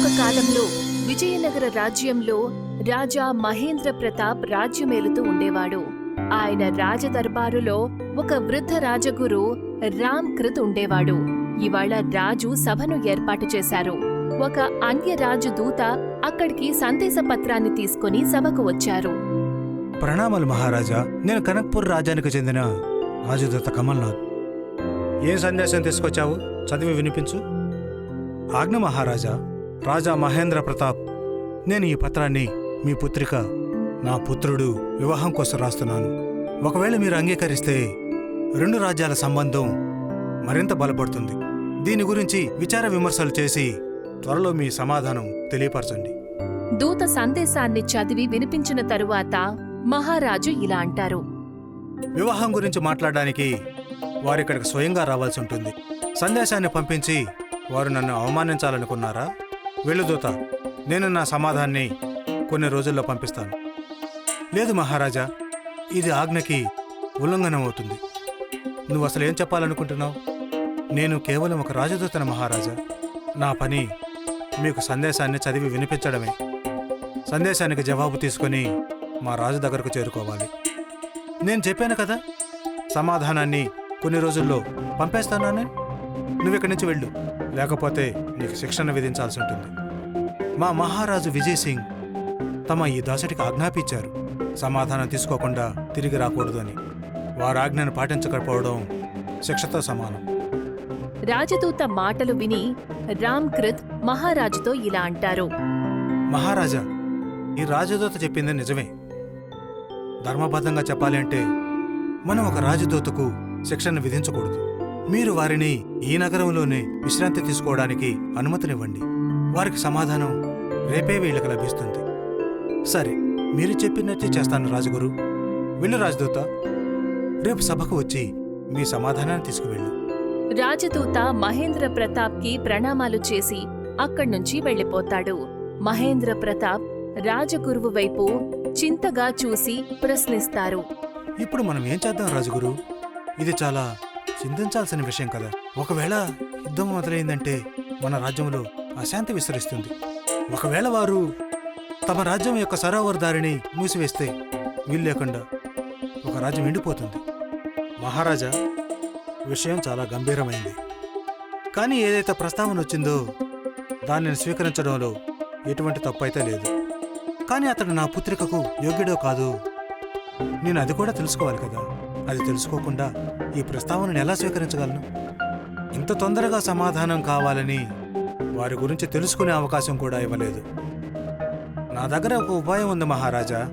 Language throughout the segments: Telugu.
ఒకానొక కాలంలో విజయనగర రాజ్యంలో రాజా మహేంద్ర ప్రతాప్ రాజ్యమేలుతూ ఉండేవాడు. ఆయన రాజదర్బారులో ఒక వృద్ధ రాజగురు రామ్ కృత్ ఉండేవాడు. ఇవాళ రాజు సభను ఏర్పాటు చేశారు. ఒక అన్య రాజు దూత అక్కడికి సందేశ పత్రాన్ని తీసుకుని సభకు వచ్చారు. ప్రణామాలు మహారాజా నేను కనక్పూర్ రాజానికి చెందిన రాజదూత కమల్నాథ్. ఏం సందేశం తీసుకొచ్చావు? చదివి వినిపించు. ఆజ్ఞ మహారాజా రాజా మహేంద్ర ప్రతాప్ నేను ఈ పత్రాన్ని మీ పుత్రిక నా పుత్రుడు వివాహం కోసం రాస్తున్నాను. ఒకవేళ మీరు అంగీకరిస్తే రెండు రాజ్యాల సంబంధం మరింత బలపడుతుంది. దీని గురించి విచార విమర్శలు చేసి త్వరలో మీ సమాధానం తెలియపరచండి. దూత సందేశాన్ని చదివి వినిపించిన తరువాత మహారాజు ఇలా అంటారు. వివాహం గురించి మాట్లాడడానికి వారు ఇక్కడికి స్వయంగా రావాల్సి ఉంటుంది. సందేశాన్ని పంపించి వారు నన్ను అవమానించాలనుకున్నారా? వెళ్ళుదూత నేను నా సమాధాన్ని కొన్ని రోజుల్లో పంపిస్తాను. లేదు మహారాజా ఇది ఆజ్ఞకి ఉల్లంఘనం అవుతుంది. నువ్వు అసలు ఏం చెప్పాలనుకుంటున్నావు? నేను కేవలం ఒక రాజదూతన మహారాజా. నా పని మీకు సందేశాన్ని చదివి వినిపించడమే. సందేశానికి జవాబు తీసుకొని మా రాజు దగ్గరకు చేరుకోవాలి. నేను చెప్పాను కదా సమాధానాన్ని కొన్ని రోజుల్లో పంపేస్తానని నువ్వు ఇక్కడి నుంచి వెళ్ళు? లేకపోతే నీకు శిక్షణ విధించాల్సి ఉంటుంది. మా మహారాజు విజయ్ సింగ్ తమ ఈ దాసుడికి ఆజ్ఞాపించారు. సమాధానం తీసుకోకుండా తిరిగి రాకూడదు అని వారి ఆజ్ఞను పాటించకపోవడం శిక్షతో సమానం. రాజదూత మాటలు విని రామ్ కృత్ మహారాజుతో ఇలా అంటారు. మహారాజా ఈ రాజదూత చెప్పింది నిజమే. ధర్మబద్ధంగా చెప్పాలి అంటే మనం ఒక రాజదూతకు శిక్షణ విధించకూడదు. మీరు వారిని ఈ నగరంలోనే విశ్రాంతి తీసుకోవడానికి అనుమతినివ్వండి. వారికి సమాధానం రేపే వీళ్ళకి లభిస్తుంది. సరే మీరు చెప్పినట్టే చేస్తాను రాజగురు. వెళ్ళు రాజదూత. రేపు సభకు వచ్చి మీ సమాధానాన్ని తీసుకువెళ్ళు. రాజదూత మహేంద్ర ప్రతాప్కి ప్రణామాలు చేసి అక్కడ్నుంచి వెళ్ళిపోతాడు. మహేంద్ర ప్రతాప్ రాజగురువు వైపు చింతగా చూసి ప్రశ్నిస్తారు. ఇప్పుడు మనం ఏం చేద్దాం రాజుగురు? ఇది చాలా చింతించాల్సిన విషయం కదా. ఒకవేళ యుద్ధం మొదలైందంటే మన రాజ్యంలో అశాంతి విస్తరిస్తుంది. ఒకవేళ వారు తమ రాజ్యం యొక్క సరోవర్ దారిని మూసివేస్తే వీలు లేకుండా ఒక రాజ్యం ఎండిపోతుంది. మహారాజా విషయం చాలా గంభీరమైంది. కానీ ఏదైతే ప్రస్తావన వచ్చిందో దానిని స్వీకరించడంలో ఎటువంటి తప్పు అయితే లేదు. కానీ అతడు నా పుత్రికకు యోగ్యుడో కాదు. నేను అది కూడా తెలుసుకోవాలి కదా. అది తెలుసుకోకుండా ఈ ప్రస్తావనను ఎలా స్వీకరించగలను? ఇంత తొందరగా సమాధానం కావాలని వారి గురించి తెలుసుకునే అవకాశం కూడా ఇవ్వలేదు. నా దగ్గర ఒక ఉపాయం ఉంది మహారాజా.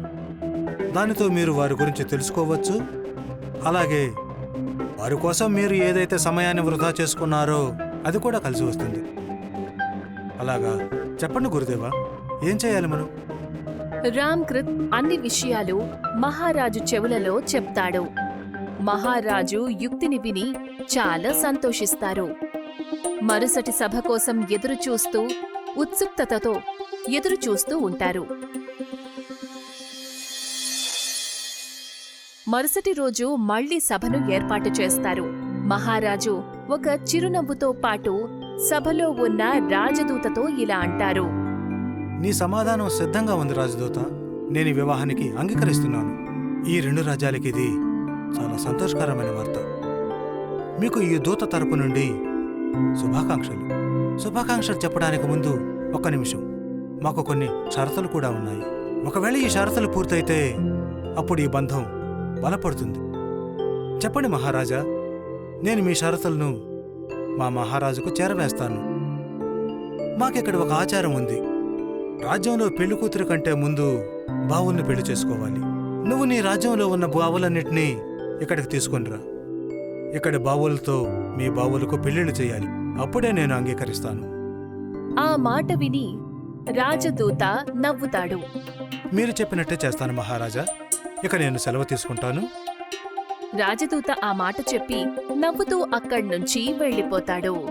దానితో మీరు వారి గురించి తెలుసుకోవచ్చు. అలాగే వారి కోసం మీరు ఏదైతే సమయాన్ని వృధా చేసుకున్నారో అది కూడా కలిసి వస్తుంది. అలాగా. చెప్పండి గురుదేవా ఏం చేయాలి మనం? రామ్ కృత్ అన్ని విషయాలు మహారాజు చెవులలో చెప్తాడు. మహారాజు యుక్తిని విని చాలా సంతోషిస్తారు. మరుసటి సభ కోసం ఎదురు చూస్తూ ఎదురుచూస్తూ ఎదురు చూస్తూ ఉంటారు. మరుసటి రోజు మళ్ళీ సభను ఏర్పాటు చేస్తారు. మహారాజు ఒక చిరునవ్వుతో పాటు సభలో ఉన్న రాజదూతతో ఇలా అంటారు. నీ సమాధానం సిద్ధంగా ఉంది రాజదూత. నేను వివాహానికి అంగీకరిస్తున్నాను. ఈ రెండు రాజ్యాలకి ఇది చాలా సంతోషకరమైన వార్త. మీకు ఈ దూత తరపు నుండి శుభాకాంక్షలు. శుభాకాంక్షలు చెప్పడానికి ముందు ఒక్క నిమిషం. మాకు కొన్ని షరతులు కూడా ఉన్నాయి. ఒకవేళ ఈ షరతులు పూర్తయితే అప్పుడు ఈ బంధం బలపడుతుంది. చెప్పండి మహారాజా నేను మీ షరతులను మా మహారాజుకు చేరవేస్తాను. మాకిక్కడ ఒక ఆచారం ఉంది. రాజ్యంలో పెళ్ళి కూతురు కంటే ముందు బావుల్ని పెళ్ళి చేసుకోవాలి. నువ్వు నీ రాజ్యంలో ఉన్న బావులన్నింటినీ ఇక్కడికి తీసుకొనిరా ఇక్కడి బావులతో మీ బావులకు పెళ్ళిళ్ళు చేయాలి. అప్పుడే నేను అంగీకరిస్తాను. ఆ మాట విని రాజదూత నవ్వుతాడు. మీరు చెప్పినట్టే చేస్తాను మహారాజా. ఇక నేను సెలవు తీసుకుంటాను. రాజదూత ఆ మాట చెప్పి నవ్వుతూ అక్కడ్నుంచి వెళ్ళిపోతాడు.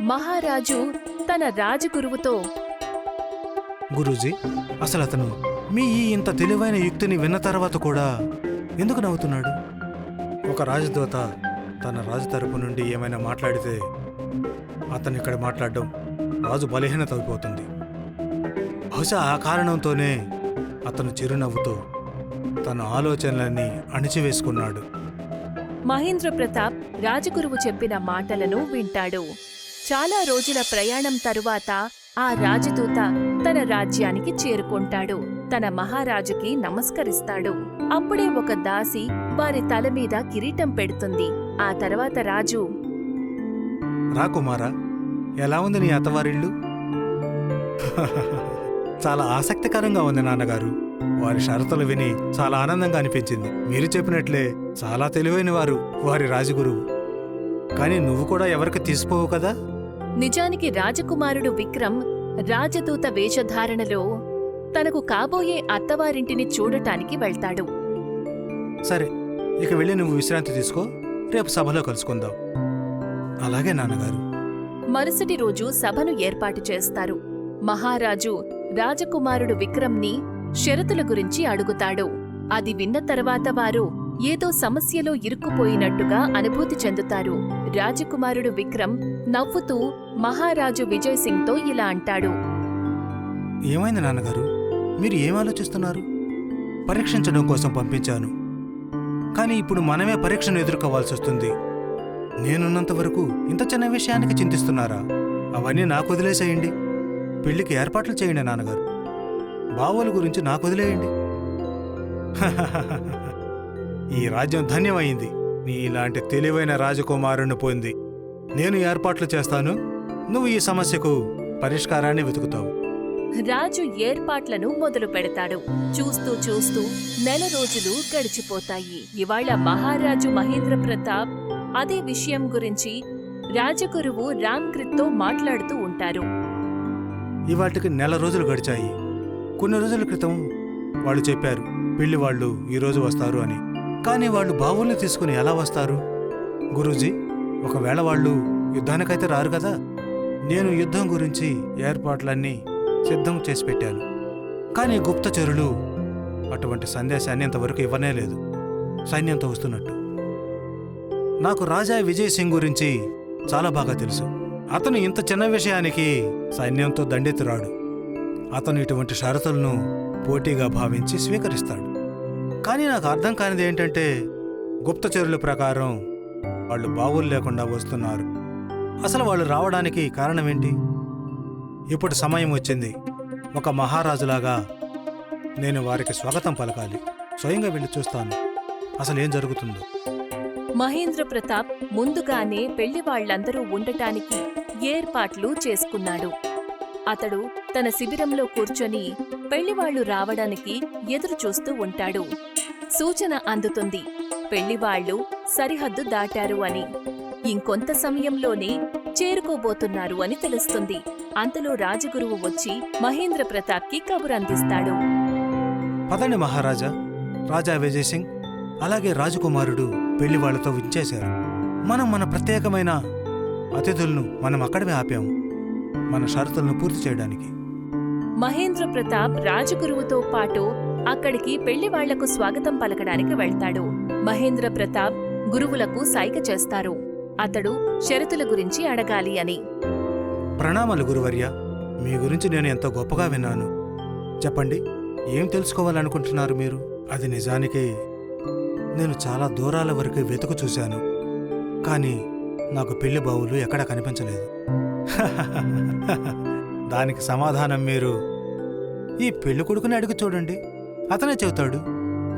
మహారాజు తన రాజగురువుతో గురూజీ అసలు అతను మీ ఈ ఇంత తెలివైన యుక్తిని విన్న తర్వాత కూడా ఎందుకు నవ్వుతున్నాడు? ఒక రాజదూత తన రాజు తరపు నుండి ఏమైనా మాట్లాడితే అతను ఇక్కడ మాట్లాడడం రాజు బలహీనత అయిపోతుంది. బహుశా ఆ కారణంతోనే అతను చిరునవ్వుతో తన ఆలోచనలన్నీ అణిచివేసుకున్నాడు. మహేంద్ర ప్రతాప్ రాజగురువు చెప్పిన మాటలను వింటాడు. చాలా రోజుల ప్రయాణం తరువాత ఆ రాజదూత తన రాజ్యానికి చేరుకుంటాడు. తన మహారాజుకి నమస్కరిస్తాడు. అప్పుడే ఒక దాసి వారి తల మీద కిరీటం పెడుతుంది. ఆ తర్వాత రాజు రా కుమారా ఎలా ఉంది నీ అత్తవారిల్లు? చాలా ఆసక్తికరంగా ఉంది నాన్నగారు. వారి షరతులు విని చాలా ఆనందంగా అనిపించింది. మీరు చెప్పినట్లే చాలా తెలివైన వారు వారి రాజగురువు. కానీ నువ్వు కూడా ఎవరికి తీసిపోవు కదా? నిజానికి రాజకుమారుడు విక్రమ్ రాజదూత వేషధారణలో తనకు కాబోయే అత్తవారింటిని చూడటానికి వెళ్తాడు. సరే ఇక వెళ్ళి నువ్వు విశ్రాంతి తీసుకో రేపు సభలో కలుసుకుందాం. అలాగే నాన్నగారు. మరుసటి రోజు సభను ఏర్పాటు చేస్తారు. మహారాజు రాజకుమారుడు విక్రమ్ని షరతుల గురించి అడుగుతాడు. అది విన్న తర్వాత వారు ఏదో సమస్యలో ఇరుక్కుపోయినట్టుగా అనుభూతి చెందుతారు. రాజకుమారుడు విక్రమ్ నవ్వుతూ మహారాజు విజయ్ సింగ్తో ఇలా అంటాడు. ఏమైంది నాన్నగారు? మీరు ఏం ఆలోచిస్తున్నారు? పరీక్షించడం కోసం పంపించాను. కానీ ఇప్పుడు మనమే పరీక్షను ఎదుర్కోవాల్సి వస్తుంది. నేనున్నంత వరకు ఇంత చిన్న విషయానికి చింతిస్తున్నారా? అవన్నీ నాకు వదిలేసేయండి. పెళ్ళికి ఏర్పాట్లు చేయండి నాన్నగారు. బావోల గురించి నాకు వదిలేయండి. ఈ రాజ్యం ధన్యమైంది. నీ ఇలాంటి తెలివైన రాజకుమారుని పొంది నేను ఏర్పాట్లు చేస్తాను. నువ్వు ఈ సమస్యకు పరిష్కారాన్ని వెతుకుతావు. రాజు ఏర్పాట్లను మొదలు పెడతాడు. చూస్తూ చూస్తూ నెల రోజులు గడిచిపోతాయి. ఇవాళ మహారాజు మహేంద్ర ప్రతాప్ అదే విషయం గురించి రాజగురువు రామ్కృత్తో మాట్లాడుతూ ఉంటారు. ఇవాటికి నెల రోజులు గడిచాయి. కొన్ని రోజుల క్రితం వాళ్ళు చెప్పారు పెళ్ళి వాళ్ళు ఈరోజు వస్తారు అని. కానీ వాళ్ళు బావుల్ని తీసుకుని ఎలా వస్తారు? గురూజీ ఒకవేళ వాళ్ళు యుద్ధానికైతే రారు కదా? నేను యుద్ధం గురించి ఏర్పాట్లన్నీ సిద్ధం చేసి పెట్టాను. కానీ గుప్తచరులు అటువంటి సందేశాన్ని ఇంతవరకు ఇవ్వనే లేదు. సైన్యంతో వస్తున్నట్టు. నాకు రాజా విజయ్ సింగ్ గురించి చాలా బాగా తెలుసు. అతను ఇంత చిన్న విషయానికి సైన్యంతో దండెత్తురాడు. అతను ఇటువంటి షరతులను పోటీగా భావించి స్వీకరిస్తాడు. కానీ నాకు అర్థం కానిది ఏంటంటే గుప్తచరుల ప్రకారం వాళ్ళు బావులు లేకుండా వస్తున్నారు. అసలు వాళ్ళు రావడానికి కారణమేంటి ఇప్పుడు సమయం వచ్చింది. ఒక మహారాజులాగా నేను వారికి స్వాగతం పలకాలి. స్వయంగా వెళ్ళి చూస్తాను. అసలు ఏం జరుగుతుందో. మహేంద్ర ప్రతాప్ ముందుగానే పెళ్ళి వాళ్ళందరూ ఉండటానికి ఏర్పాట్లు చేసుకున్నాడు. అతడు తన శిబిరంలో కూర్చొని పెళ్ళివాళ్ళు రావడానికి ఎదురు చూస్తూ ఉంటాడు. సూచన అందుతుంది. పెళ్ళివాళ్ళు సరిహద్దు దాటారు అని. ఇంకొంత సమయంలోనే చేరుకోబోతున్నారు అని తెలుస్తుంది. అంతలో రాజగురువు వచ్చి మహేంద్ర ప్రతాప్కి కబురందిస్తాడు. పదండి మహారాజా. రాజా విజయ్ సింగ్ అలాగే రాజకుమారుడు పెళ్ళి వాళ్ళతో వించేశారు మనం మన ప్రత్యేకమైన అతిథులను మనం అక్కడమే ఆపాము మన షరతులను పూర్తి చేయడానికి. మహేంద్ర ప్రతాప్ రాజగురువుతో పాటు అక్కడికి పెళ్ళి వాళ్ళకు స్వాగతం పలకడానికి వెళ్తాడు. మహేంద్ర ప్రతాప్ గురువులకు సైగ చేస్తారు. అతడు షరతుల గురించి అడగాలి అని. ప్రణామాలు గురువర్య. మీ గురించి నేను ఎంతో గొప్పగా విన్నాను. చెప్పండి ఏం తెలుసుకోవాలనుకుంటున్నారు మీరు? అది నిజానికి నేను చాలా దూరాల వరకు వెతుకు చూశాను. కానీ నాకు పెళ్ళి బావులు ఎక్కడా కనిపించలేదు. దానికి సమాధానం మీరు ఈ పెళ్ళి కొడుకుని అడిగి చూడండి. అతనే చెబుతాడు.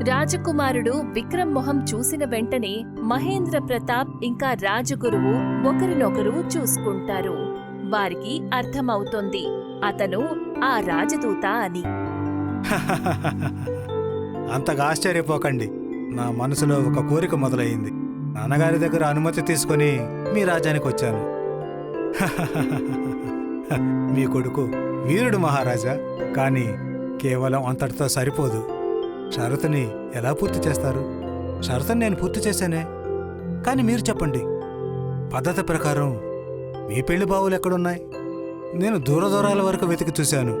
రాజకుమారుడు విక్రమ్ మొహం చూసిన వెంటనే మహేంద్ర ప్రతాప్ ఇంకా రాజగురువు ఒకరినొకరు చూసుకుంటారు. వారికి అర్థమవుతోంది. అతను ఆ రాజదూత అని. అంతగా ఆశ్చర్యపోకండి. నా మనసులో ఒక కోరిక మొదలయ్యింది. నాన్నగారి దగ్గర అనుమతి తీసుకొని మీ రాజ్యానికి వచ్చాను మీ కొడుకు వీరుడు మహారాజా కానీ కేవలం అంతటితో సరిపోదు. షరతుని ఎలా పూర్తి చేస్తారు? షరతుని నేను పూర్తి చేశానే? కానీ మీరు చెప్పండి. పద్ధతి ప్రకారం మీ పెళ్ళి బావులు ఎక్కడున్నాయి? నేను దూర దూరాల వరకు వెతికి చూశాను.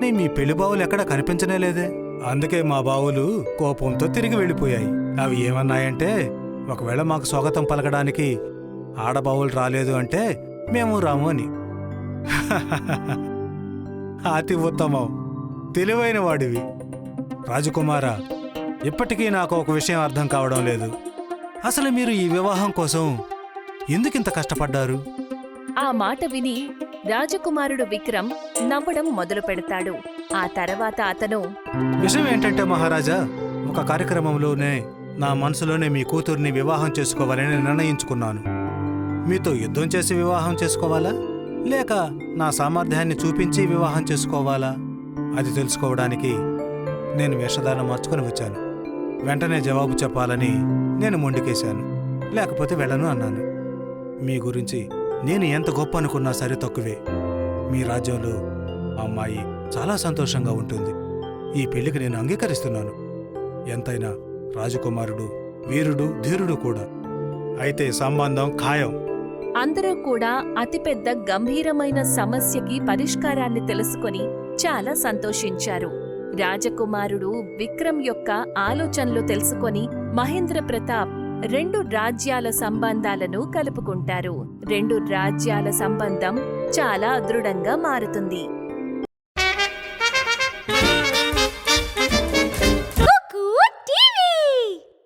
నీ మీ పెళ్ళి బావులు ఎక్కడ కనిపించనే లేదే. అందుకే మా బావులు కోపంతో తిరిగి వెళ్ళిపోయాయి. అవి ఏమన్నాయంటే ఒకవేళ మాకు స్వాగతం పలకడానికి ఆడబావులు రాలేదు అంటే మేము రాము అని. అతి ఉత్తమం. తెలివైన వాడివి. రాజకుమారా ఇప్పటికీ నాకు ఒక విషయం అర్థం కావడం లేదు. అసలు మీరు ఈ వివాహం కోసం ఎందుకింత కష్టపడ్డారు? ఆ మాట విని రాజకుమారుడు విక్రమ్ నవ్వడం మొదలు పెడతాడు. ఆ తర్వాత అతను విషయం ఏంటంటే మహారాజా ఒక కార్యక్రమంలోనే నా మనసులోనే మీ కూతుర్ని వివాహం చేసుకోవాలని నిర్ణయించుకున్నాను. మీతో యుద్ధం చేసి వివాహం చేసుకోవాలా? లేక నా సామర్థ్యాన్ని చూపించి వివాహం చేసుకోవాలా? అది తెలుసుకోవడానికి నేను వేషధారణ మార్చుకొని వచ్చాను. వెంటనే జవాబు చెప్పాలని నేను మొండికేశాను. లేకపోతే వెళ్ళను అన్నాను. మీ గురించి నేను ఎంత గొప్ప అనుకున్నా సరే తక్కువే. మీ రాజ్యంలో అమ్మాయి చాలా సంతోషంగా ఉంటుంది. ఈ పెళ్ళికి నేను అంగీకరిస్తున్నాను. ఎంతైనా రాజకుమారుడు వీరుడు ధీరుడు కూడా. అయితే సంబంధం ఖాయం. అందరూ కూడా అతిపెద్ద గంభీరమైన సమస్యకి పరిష్కారాన్ని తెలుసుకొని చాలా సంతోషించారు. రాజకుమారుడు విక్రమ్ యొక్క ఆలోచనలు తెలుసుకొని మహేంద్ర ప్రతాప్ రెండు రాజ్యాల సంబంధాలను కలుపుకుంటారు. రెండు రాజ్యాల సంబంధం చాలా దృఢంగా మారుతుంది.